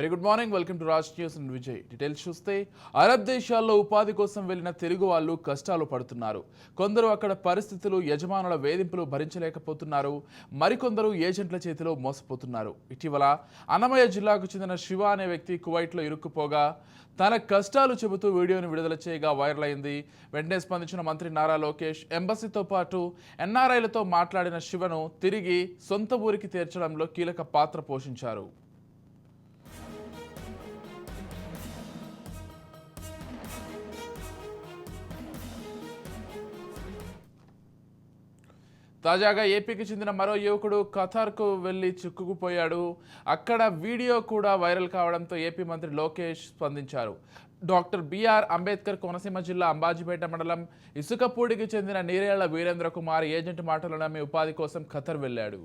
Very good morning welcome to Raj news and Vijay details చూస్తే Arab దేశాల్లో ఉపాధి కోసం వెళ్ళిన తెలుగు వాళ్ళు కష్టాలు పడుతున్నారు. కొందరు అక్కడ పరిస్థితులు యజమానుల వేధింపులు భరించలేకపోతున్నారు. మరికొందరు ఏజెంట్ల చేతిలో మోసపోతున్నారు. ఇటీవల అన్నమయ్య జిల్లాకు చెందిన శివ అనే వ్యక్తి కువైట్లో ఇరుక్కుపోగా తన కష్టాలు చెబుతూ వీడియోను విడుదల చేయగా వైరల్ అయింది. వెంటనే స్పందించిన మంత్రి నారా లోకేష్ ఎంబసీతో పాటు ఎన్ఆర్ఐలతో మాట్లాడిన శివను తిరిగి సొంత ఊరికి తీర్చడంలో కీలక పాత్ర పోషించారు. తాజాగా ఏపీకి చెందిన మరో యువకుడు ఖతార్కు వెళ్ళి చిక్కుకుపోయాడు. అక్కడ వీడియో కూడా వైరల్ కావడంతో ఏపీ మంత్రి లోకేష్ స్పందించారు. డాక్టర్ బిఆర్ అంబేద్కర్ కోనసీమ జిల్లా అంబాజీపేట మండలం ఇసుకపూడికి చెందిన నీరేళ్ళ వీరేంద్ర కుమార్ ఏజెంట్ మాటలు నమ్మి ఉపాధి కోసం ఖతర్ వెళ్ళాడు.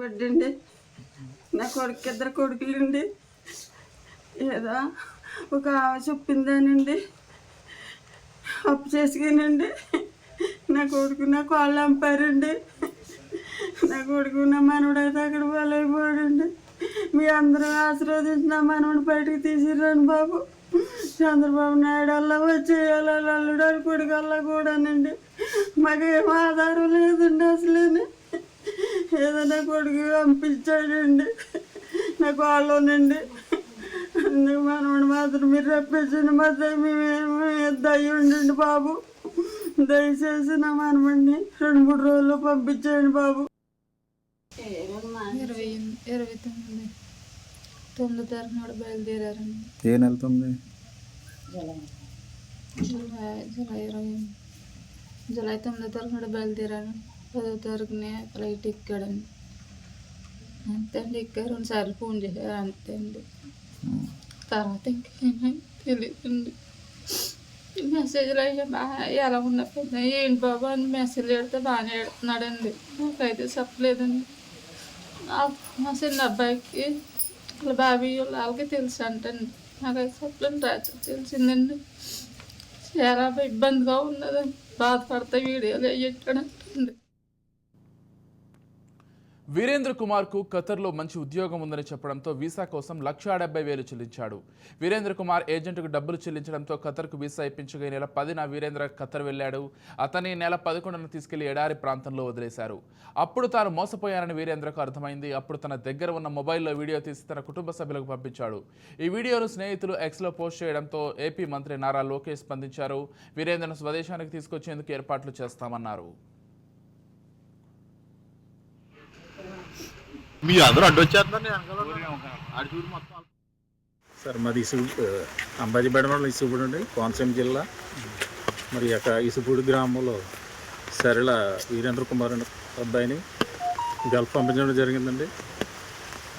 బాగుపడ్డండి నా కొడుకు ఇద్దరు కొడుకులండి. ఏదో ఒక ఆమె చెప్పిందానండి. అప్పు చేసుకునండి. నా కొడుకు నా కాళ్ళు అంపారండి. నా కొడుకు నా మనవడైతే అక్కడ బలైపోయాడండి మీ అందరూ ఆశీర్వదించిన నా మనవడు బయటకు బాబు. చంద్రబాబు నాయుడు అల్లా వచ్చేయాలి అల్లుడు అని కొడుకు అల్లా కూడానండి. మాకేం ఆధారం లేదండి అసలేనే. ఏదైనా కొడుకు పంపించాడండి నాకు వాళ్ళనండి. అందుకు మనవడు మాత్రం మీరు రప్పించండి. మా దయ ఉండండి బాబు. దయచేసి నా మనమండి రెండు మూడు రోజులు పంపించండి బాబు. ఇరవై ఇరవై తొమ్మిది. తొమ్మిది తారీఖు నాడు బయలుదేరారండి. ఏ నెల తొమ్మిది? జూలై జూలై ఇరవై జూలై తొమ్మిదో తారీఖు నాడు బయలుదేరాను పదో తారీఖునే ఫ్లైట్ ఎక్కాడండి అంతే అండి ఎక్కా రెండు సార్లు ఫోన్ చేశారు అంతే అండి తర్వాత ఇంకేమీ తెలియదండి. మెసేజ్లు అయ్యా బాగా ఎలా ఉన్నప్పుడు ఏంటి బాబు అని మెసేజ్ పెడితే బాగానే పెడుతున్నాడండి నాకైతే చెప్పలేదండి. మా చిన్న అబ్బాయికి వాళ్ళ బాబీ వాళ్ళ వాళ్ళకి తెలుసు అంటండి. నాకైతే చెప్పలేను రాత్రి తెలిసిందండి. చాలా ఇబ్బందిగా ఉన్నదండి. బాధపడతా వీడియోలు అయ్యేటండి వీరేంద్ర కుమార్కు ఖతర్లో మంచి ఉద్యోగం ఉందని చెప్పడంతో వీసా కోసం లక్షా డెబ్బై వేలు చెల్లించాడు. వీరేంద్ర కుమార్ ఏజెంట్కు డబ్బులు చెల్లించడంతో ఖతర్కు వీసా ఇప్పించగా ఈ నెల పదిన వీరేంద్ర ఖతర్ వెళ్ళాడు. అతని నెల పదకొండున తీసుకెళ్ళి ఎడారి ప్రాంతంలో వదిలేశారు. అప్పుడు తాను మోసపోయానని వీరేంద్రకు అర్థమైంది. అప్పుడు తన దగ్గర ఉన్న మొబైల్లో వీడియో తీసి తన కుటుంబ సభ్యులకు పంపించాడు. ఈ వీడియోను స్నేహితులు ఎక్స్లో పోస్ట్ చేయడంతో ఏపీ మంత్రి నారా లోకేష్ స్పందించారు. వీరేంద్రను స్వదేశానికి తీసుకొచ్చేందుకు ఏర్పాట్లు చేస్తామన్నారు. మీ అందరూ మొత్తం సార్ మాది ఇసు అంబాజీపేట మండలం ఇసుపూడి అండి కోనసీమ జిల్లా. మరి యొక్క ఇసుపూడి గ్రామంలో సరళ వీరేంద్ర కుమార్ అనే అబ్బాయిని గల్ఫ్ పంపించడం జరిగిందండి.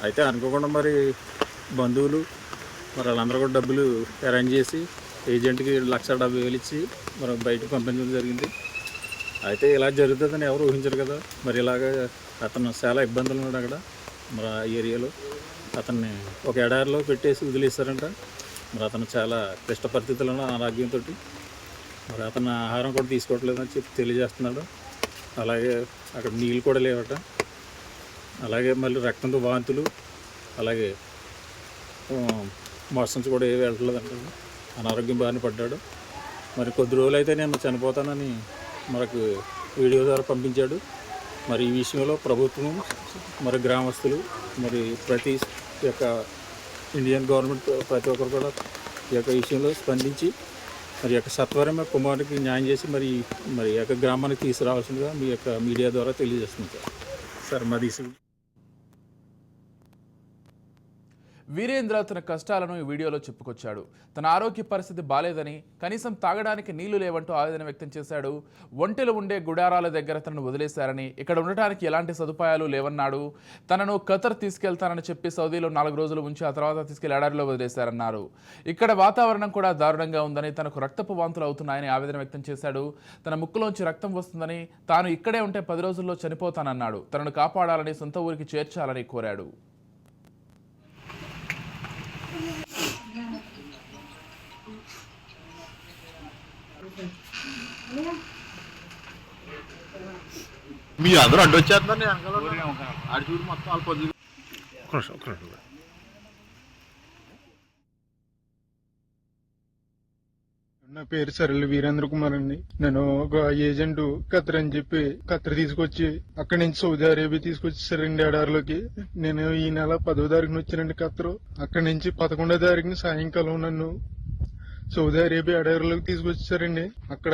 అయితే అనుకోకుండా మరి బంధువులు మరి వాళ్ళందరూ కూడా డబ్బులు అరేంజ్ చేసి ఏజెంట్కి లక్ష డెబ్బై వేలు ఇచ్చి మరి బయటకు పంపించడం జరిగింది. అయితే ఇలా జరుగుతుందని ఎవరు ఊహించరు కదా. మరి ఇలాగ అతను చాలా ఇబ్బందులు ఉన్నాడు అక్కడ మరి ఆ ఏరియాలో. అతన్ని ఒక ఎడారిలో పెట్టేసి వదిలేస్తారంట మరి అతను చాలా క్లిష్ట పరిస్థితుల్లో అనారోగ్యంతో మరి అతను ఆహారం కూడా తీసుకోవట్లేదని చెప్పి తెలియజేస్తున్నాడు. అలాగే అక్కడ నీళ్ళు కూడా లేవట. అలాగే మళ్ళీ రక్తంతో వాంతులు అలాగే మోషన్స్ కూడా ఏవి వెళ్ళట్లేదంట. అనారోగ్యం బారిన పడ్డాడు. మరి కొద్ది రోజులు అయితే నేను చనిపోతానని మనకు వీడియో ద్వారా పంపించాడు. మరి ఈ విషయంలో ప్రభుత్వం మరి గ్రామస్తులు మరి ప్రతి యొక్క ఇండియన్ గవర్నమెంట్ ప్రతి ఒక్కరు కూడా ఈ యొక్క విషయంలో స్పందించి మరి యొక్క సత్వరమే కుమారుడికి న్యాయం చేసి మరి మరి యొక్క గ్రామానికి తీసుకురావాల్సిందిగా మీ యొక్క మీడియా ద్వారా తెలియజేస్తుంది సార్. సార్ మాది ఇసు- వీరేంద్ర తన కష్టాలను ఈ వీడియోలో చెప్పుకొచ్చాడు. తన ఆరోగ్య పరిస్థితి బాలేదని కనీసం తాగడానికి నీళ్ళు లేవంటూ ఆవేదన వ్యక్తం చేశాడు. ఒంటెలు ఉండే గుడారాల దగ్గర తనను వదిలేశారని ఇక్కడ ఉండటానికి ఎలాంటి సదుపాయాలు లేవన్నాడు. తనను ఖతర్ తీసుకెళ్తానని చెప్పి సౌదీలో నాలుగు రోజులు ఉంచి ఆ తర్వాత తీసుకెళ్ళి ఎడారిలో వదిలేశారన్నారు. ఇక్కడ వాతావరణం కూడా దారుణంగా ఉందని తనకు రక్తపు వాంతులు అవుతున్నాయని ఆవేదన వ్యక్తం చేశాడు. తన ముక్కులోంచి రక్తం వస్తుందని తాను ఇక్కడే ఉంటే పది రోజుల్లో చనిపోతానన్నాడు. తనను కాపాడాలని సొంత ఊరికి చేర్చాలని కోరాడు. మీ అందరూ అడ్డు వచ్చేస్తున్నారు ఆడి చూడు మొత్తం వాళ్ళు పొద్దు నా పేరు సరళ వీరేంద్ర కుమార్ అండి. నేను ఒక ఏజెంట్ ఖతర్ అని చెప్పి ఖతర్ తీసుకొచ్చి అక్కడి నుంచి సౌదీ అరేబియా తీసుకొచ్చేసారండి ఎడారిలోకి నేను ఈ నెల పదో తారీఖున వచ్చానండి ఖతర్. అక్కడి నుంచి పదకొండో తారీఖున సాయంకాలం నన్ను సౌదీ అరేబియా ఎడారిలోకి తీసుకొచ్చేసారండి అక్కడ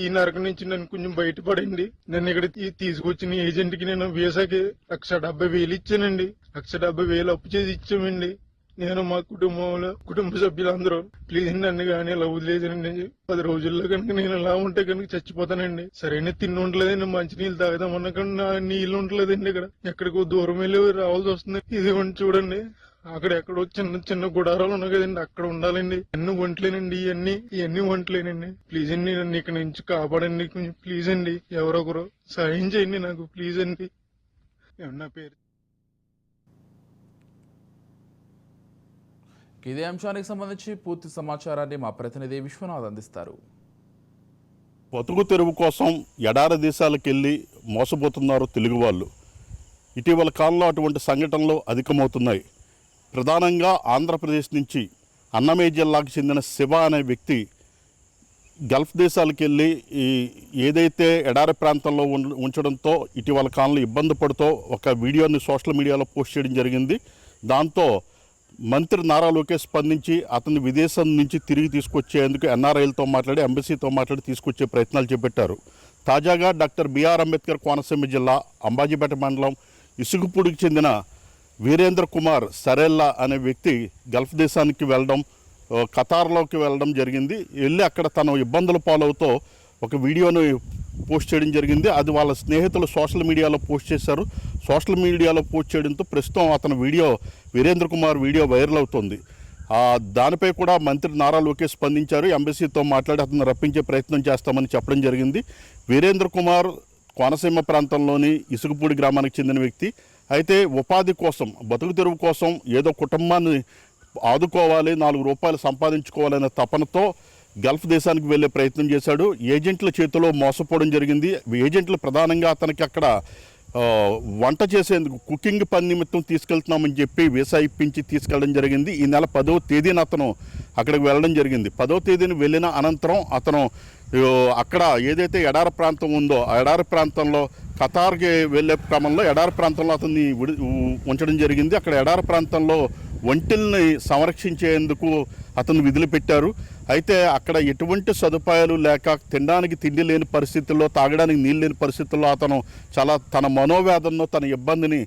ఈ నరకం నుంచి నన్ను కొంచెం బయటపడండి నన్ను ఇక్కడ తీసుకొచ్చిన ఏజెంట్కి నేను వీసాకి లక్ష డెబ్బై వేలు ఇచ్చానండి. లక్ష డెబ్బై వేలు అప్పు చేసి ఇచ్చామండి. నేను మా కుటుంబంలో కుటుంబ సభ్యులందరూ ప్లీజ్ నన్ను కానీ ఇలా వదిలేదండి పది రోజుల్లో కనుక నేను ఇలా ఉంటే కనుక చచ్చిపోతానండి. సరైన తిండి ఉండలేదండి. మంచి నీళ్ళు తాగుదామన్నా కానీ నీళ్ళు ఉండలేదండి ఇక్కడ. ఎక్కడికో దూరం వెళ్ళి రావాల్సి వస్తుంది. ఇది చూడండి. అక్కడ ఎక్కడో చిన్న చిన్న గుడారాలు ఉన్నాయి కదండి అక్కడ ఉండాలండి. అన్ని వంటలేనండి ఇవన్నీ ఇవన్నీ వంటలేనండి ప్లీజ్ అండి నన్ను ఇక్కడ నుంచి కాపాడండి. కొంచెం ప్లీజ్ అండి ఎవరొకరు సాయం చేయండి నాకు. ప్లీజ్ అండి. ఏమన్నా పేరు? ఇదే అంశానికి సంబంధించి పూర్తి సమాచారాన్ని మా ప్రతినిధి విశ్వనాథ్ అందిస్తారు. బతుకు తెరువు కోసం ఎడారి దేశాలకు వెళ్ళి మోసపోతున్నారు తెలుగు వాళ్ళు. ఇటీవల కాలంలో అటువంటి సంఘటనలు అధికమవుతున్నాయి. ప్రధానంగా ఆంధ్రప్రదేశ్ నుంచి అన్నమయ్య జిల్లాకు చెందిన శివ అనే వ్యక్తి గల్ఫ్ దేశాలకు వెళ్ళి ఈ ఏదైతే ఎడారి ప్రాంతంలో ఉం- ఉంచడంతో ఇటీవల కాలంలో ఇబ్బంది పడుతూ ఒక వీడియోని సోషల్ మీడియాలో పోస్ట్ చేయడం జరిగింది. దాంతో మంత్రి నారా లోకేష్ స్పందించి అతన్ని విదేశం నుంచి తిరిగి తీసుకొచ్చేందుకు ఎన్ఆర్ఐలతో మాట్లాడి ఎంబసీతో మాట్లాడి తీసుకొచ్చే ప్రయత్నాలు చేపట్టారు. తాజాగా డాక్టర్ బిఆర్ అంబేద్కర్ కోనసీమ జిల్లా అంబాజీపేట మండలం ఇసుగుపూడికి చెందిన వీరేంద్ర కుమార్ సరెల్లా అనే వ్యక్తి గల్ఫ్ దేశానికి వెళ్ళడం ఖతార్లోకి వెళ్ళడం జరిగింది. వెళ్ళి అక్కడ తన ఇబ్బందుల పాలవుతూ ఒక వీడియోను పోస్ట్ చేయడం జరిగింది. అది వాళ్ళ స్నేహితులు సోషల్ మీడియాలో పోస్ట్ చేశారు. సోషల్ మీడియాలో పోస్ట్ చేయడంతో ప్రస్తుతం అతని video Virendra Kumar video viral అవుతుంది. దానిపై కూడా మంత్రి నారా లోకేష్ స్పందించారు. ఎంబసీతో మాట్లాడి అతను రప్పించే ప్రయత్నం చేస్తామని చెప్పడం జరిగింది. వీరేంద్ర కుమార్ కోనసీమ ప్రాంతంలోని ఇసుకపూడి గ్రామానికి చెందిన వ్యక్తి. అయితే ఉపాధి కోసం బతుకు తెరువు కోసం ఏదో కుటుంబాన్ని ఆదుకోవాలి నాలుగు రూపాయలు సంపాదించుకోవాలనే తపనతో గల్ఫ్ దేశానికి వెళ్ళే ప్రయత్నం చేశాడు. ఏజెంట్ల చేతిలో మోసపోవడం జరిగింది. ఏజెంట్లు ప్రధానంగా అతనికి అక్కడ వంట చేసేందుకు కుకింగ్ పని నిమిత్తం తీసుకెళ్తున్నామని చెప్పి వీసా ఇప్పించి తీసుకెళ్ళడం జరిగింది. ఈ నెల పదవ తేదీన అతను అక్కడికి వెళ్ళడం జరిగింది. పదవ తేదీన వెళ్ళిన అనంతరం అతను అక్కడ ఏదైతే ఎడారి ప్రాంతం ఉందో ఆ ఎడారి ప్రాంతంలో ఖతార్కి వెళ్ళే క్రమంలో ఎడారి ప్రాంతంలో అతన్ని విడి ఉంచడం జరిగింది. అక్కడ ఎడారి ప్రాంతంలో ఒంటెల్ని సంరక్షించేందుకు అతను విధులు పెట్టారు అయితే అక్కడ ఎటువంటి సదుపాయాలు లేక తినడానికి తిండి లేని పరిస్థితుల్లో తాగడానికి నీళ్ళు లేని పరిస్థితుల్లో అతను చాలా తన మనోవేదనను తన ఇబ్బందిని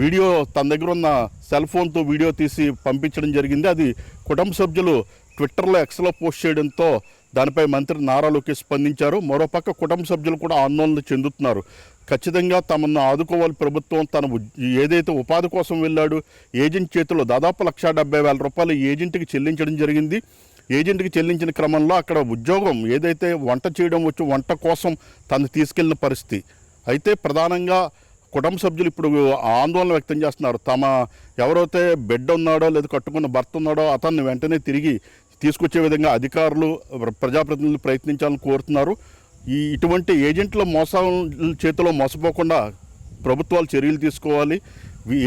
వీడియో తన దగ్గర ఉన్న సెల్ ఫోన్తో వీడియో తీసి పంపించడం జరిగింది. అది కుటుంబ సభ్యులు ట్విట్టర్లో ఎక్స్లో పోస్ట్ చేయడంతో దానిపై మంత్రి నారా లోకేష్ స్పందించారు. మరోపక్క కుటుంబ సభ్యులు కూడా ఆందోళన చెందుతున్నారు. ఖచ్చితంగా తమను ఆదుకోవాలి ప్రభుత్వం. తన ఏదైతే ఉపాధి కోసం వెళ్ళాడు ఏజెంట్ చేతిలో దాదాపు లక్ష డెబ్బై వేల రూపాయలు ఏజెంట్కి చెల్లించడం జరిగింది. ఏజెంట్కి చెల్లించిన క్రమంలో అక్కడ ఉద్యోగం ఏదైతే వంట చేయడం వచ్చి వంట కోసం తను తీసుకెళ్ళిన పరిస్థితి. అయితే ప్రధానంగా కుటుంబ సభ్యులు ఇప్పుడు ఆందోళన వ్యక్తం చేస్తున్నారు. తమ ఎవరైతే బిడ్డ ఉన్నాడో లేదా కట్టుకున్న భర్త ఉన్నాడో అతన్ని వెంటనే తిరిగి తీసుకొచ్చే విధంగా అధికారులు ప్రజాప్రతినిధులు ప్రయత్నించాలని కోరుతున్నారు. ఈ ఇటువంటి ఏజెంట్ల మోసం చేతిలో మోసపోకుండా ప్రభుత్వాలు చర్యలు తీసుకోవాలి.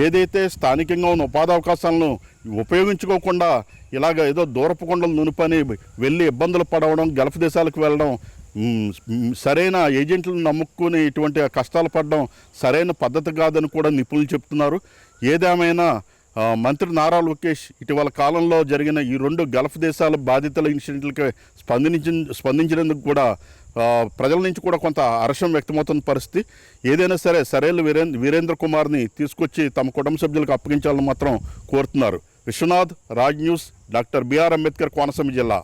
ఏదైతే స్థానికంగా ఉన్న ఉపాధి అవకాశాలను ఉపయోగించుకోకుండా ఇలాగ ఏదో దూరపు కొండలు నునుపని వెళ్ళి ఇబ్బందులు పడవడం గల్ఫ్ దేశాలకు వెళ్ళడం సరైన ఏజెంట్లను నమ్ముకుని ఇటువంటి కష్టాలు పడడం సరైన పద్ధతి కాదని కూడా నిపుణులు చెప్తున్నారు. ఏదేమైనా మంత్రి నారా లోకేష్ ఇటీవల కాలంలో జరిగిన ఈ రెండు గల్ఫ్ దేశాల బాధితుల ఇన్సిడెంట్లకి స్పందించి స్పందించినందుకు కూడా ప్రజల నుంచి కూడా కొంత హర్షం వ్యక్తమవుతున్న పరిస్థితి. ఏదైనా సరే సరైన వీరేంద్ర వీరేంద్ర కుమార్ని తీసుకొచ్చి తమ కుటుంబ సభ్యులకు అప్పగించాలని మాత్రం కోరుతున్నారు. Vishwanath Raj news doctor BR Ambedkar Konaseema జిల్లా.